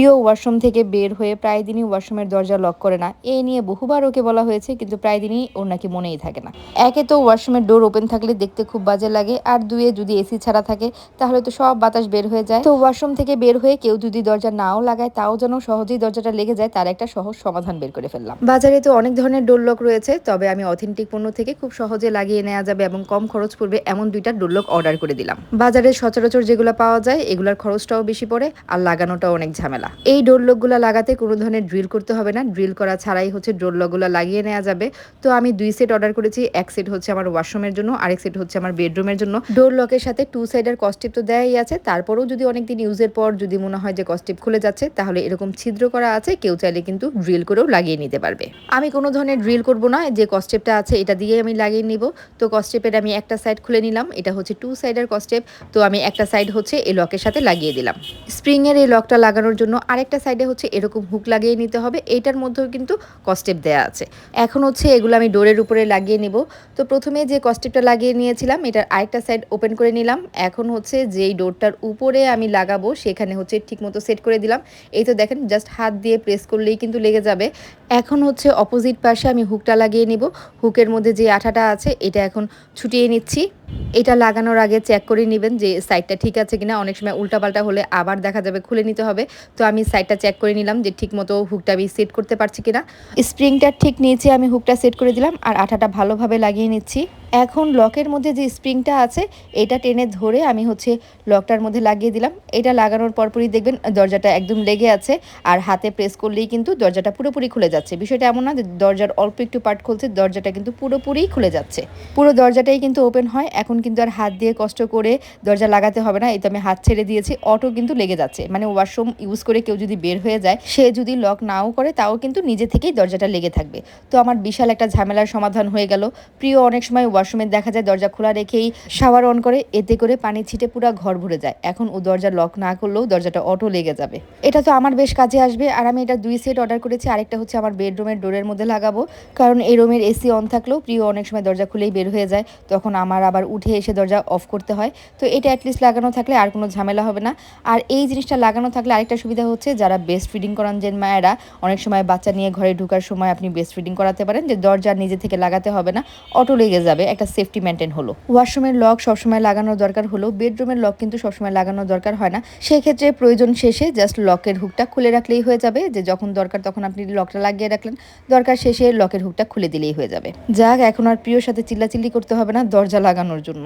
প্রিয় ওয়াশরুম থেকে বের হয়ে প্রায় দিনই ওয়াশরুমের দরজা লক করে না। এ নিয়ে বহুবার ওকে বলা হয়েছে, কিন্তু প্রায় দিনই ওর নাকি মনেই থাকে না। একে তো ওয়াশরুমের ডোর ওপেন থাকলে দেখতে খুব বাজে লাগে, আর দুয়ে যদি এসি ছাড়া থাকে, তাহলে তো সব বাতাস বের হয়ে যায়। তো ওয়াশরুম থেকে বের হয়ে কেউ যদি দরজা নাও লাগায়, তাও যেন সহজেই দরজাটা লেগে যায়, তার একটা সহজ সমাধান বের করে ফেললাম। বাজারে তো অনেক ধরনের ডোর লক রয়েছে, তবে আমি অথেন্টিক পণ্য থেকে খুব সহজে লাগিয়ে নেওয়া যাবে এবং কম খরচ পড়বে এমন দুইটা ডোর লক অর্ডার করে দিলাম। বাজারে সচরাচর যেগুলো পাওয়া যায়, এগুলোর খরচটাও বেশি পড়ে, আর লাগানোটাও অনেক ঝামেলা। এই ডোর লকগুলো লাগাতে কোনো ধরনের ড্রিল করতে হবে না। ড্রিল করা ছাড়াই হচ্ছে ডোর লকগুলো লাগিয়ে নেওয়া যাবে। তো আমি দুই সেট অর্ডার করেছি, এক সেট হচ্ছে আমার ওয়াশরুমের জন্য, আরেক সেট হচ্ছে আমার বেডরুমের জন্য। ডোর লকের সাথে টু সাইডের কস্টিপ তো দেয়াই আছে। তারপরেও যদি অনেকদিন ইউজের পর যদি মনে হয় যে কস্টিপ খুলে যাচ্ছে, তাহলে এরকম ছিদ্র করা আছে। কেউ চাইলে কিন্তু ড্রিল করেও লাগিয়ে নিতে পারবে। আমি কোনো ধরনের ড্রিল করব না, যে কস্টেপটা আছে এটা দিয়ে আমি লাগিয়ে নিব। তো কস্টেপের আমি একটা সাইড খুলে নিলাম, এটা হচ্ছে টু সাইডের কস্টেপ তো আমি একটা সাইড হচ্ছে এই লকের সাথে লাগিয়ে দিলাম। স্প্রিংয়ের এই লকটা লাগানোর জন্য আরেকটা সাইডে হচ্ছে এরকম হুক লাগিয়ে নিতে হবে। এইটার মধ্যেও কিন্তু কস্টেপ দেয়া আছে। এখন হচ্ছে এগুলো আমি ডোরের উপরে লাগিয়ে নিব। তো প্রথমে যে কস্টেপটা লাগিয়ে নিয়েছিলাম, এটার আরেকটা সাইড ওপেন করে নিলাম। এখন হচ্ছে যেই ডোরটার উপরে আমি লাগাবো, সেখানে হচ্ছে ঠিকমতো সেট করে দিলাম। এই তো দেখেন জাস্ট হাত দিয়ে প্রেস করলেই কিন্তু লেগে যাবে। এখন হচ্ছে অপোজিট পাশে আমি হুকটা লাগিয়ে নিব। হুকের মধ্যে যে আঠাটা আছে, এটা এখন ছুটিয়ে নিচ্ছি। এটা লাগানোর আগে চেক করে নেবেন যে সাইডটা ঠিক আছে কিনা। অনেক সময় উল্টাপাল্টা হলে আবার দেখা যাবে খুলে নিতে হবে। তো আমি সাইডটা চেক করে নিলাম যে ঠিক মতো হুকটা আমি সেট করতে পারছি কিনা। স্প্রিংটা ঠিক নিয়েছি, আমি হুকটা সেট করে দিলাম। আর আঠাটা ভালোভাবে লাগিয়ে নিচ্ছি। এখন লকের মধ্যে যে স্প্রিংটা আছে, এটা টেনে ধরে আমি হচ্ছে লকটার মধ্যে লাগিয়ে দিলাম। এটা লাগানোর পরপরই দেখবেন দরজাটা একদম লেগে আছে আর হাতে প্রেস করলেই কিন্তু দরজাটা পুরোপুরি খুলে যাচ্ছে। বিষয়টা এমন না যে দরজার অল্প একটু পার্ট খুলছে, দরজাটা কিন্তু পুরোপুরি খুলে যাচ্ছে। পুরো দরজাটাই কিন্তু ওপেন হয়। এখন কিন্তু আর হাত দিয়ে কষ্ট করে দরজা লাগাতে হবে না। এই তো আমি হাত ছেড়ে দিয়েছি অটো কিন্তু লেগে যাচ্ছে। মানে ওয়াশরুম ইউজ করে কেউ যদি বের হয়ে যায়, সে যদি লক নাও করে, তাও কিন্তু নিজে থেকেই দরজাটা লেগে থাকবে। তো আমার বিশাল একটা ঝামেলার সমাধান হয়ে গেল। প্রিয় অনেক সময় ওয়াশরুমে দেখা যায় দরজা খোলা রেখেই শাওয়ার অন করে, এতে করে পানি ছিটে পুরো ঘর ভরে যায়। এখন ও দরজা লক না করলেও দরজাটা অটো লেগে যাবে। এটা তো আমার বেশ কাজে আসবে। আর আমি এটা দুই সেট অর্ডার করেছি। আরেকটা হচ্ছে আমার বেডরুমের ডোরের মধ্যে লাগাবো। কারণ এই রুমের এসি অন থাকলেও প্রিয় অনেক সময় দরজা খুলেই বের হয়ে যায়। তখন আমার আবার উঠে এসে দরজা অফ করতে হয়। তো এটা অ্যাটলিস্ট লাগানো থাকলে আর কোনো ঝামেলা হবে না। আর এই জিনিসটা লাগানো থাকলে আরেকটা সুবিধা হচ্ছে, যারা বেস্ট ফিডিং করান যে মায়েরা, অনেক সময় বাচ্চা নিয়ে ঘরে ঢুকার সময় আপনি বেস্ট ফিডিং করাতে পারেন। যে দরজা নিজে থেকে লাগাতে হবে না অটো লেগে যাবে। একটা সেফটি মেনটেন হলো। ওয়াশরুমের লক সবসময় লাগানোর দরকার হলো বেডরুমের লক কিন্তু সবসময় লাগানোর দরকার হয় না। সেক্ষেত্রে প্রয়োজন শেষে জাস্ট লকের হুকটা খুলে রাখলেই হয়ে যাবে, যে যখন দরকার তখন আপনি লকটা লাগিয়ে রাখলেন। দরকার শেষে লকের হুকটা খুলে দিলেই হয়ে যাবে। যাক, এখন আর প্রিয়র সাথে চিল্লাচিল্লি করতে হবে না দরজা লাগানোর জন্য।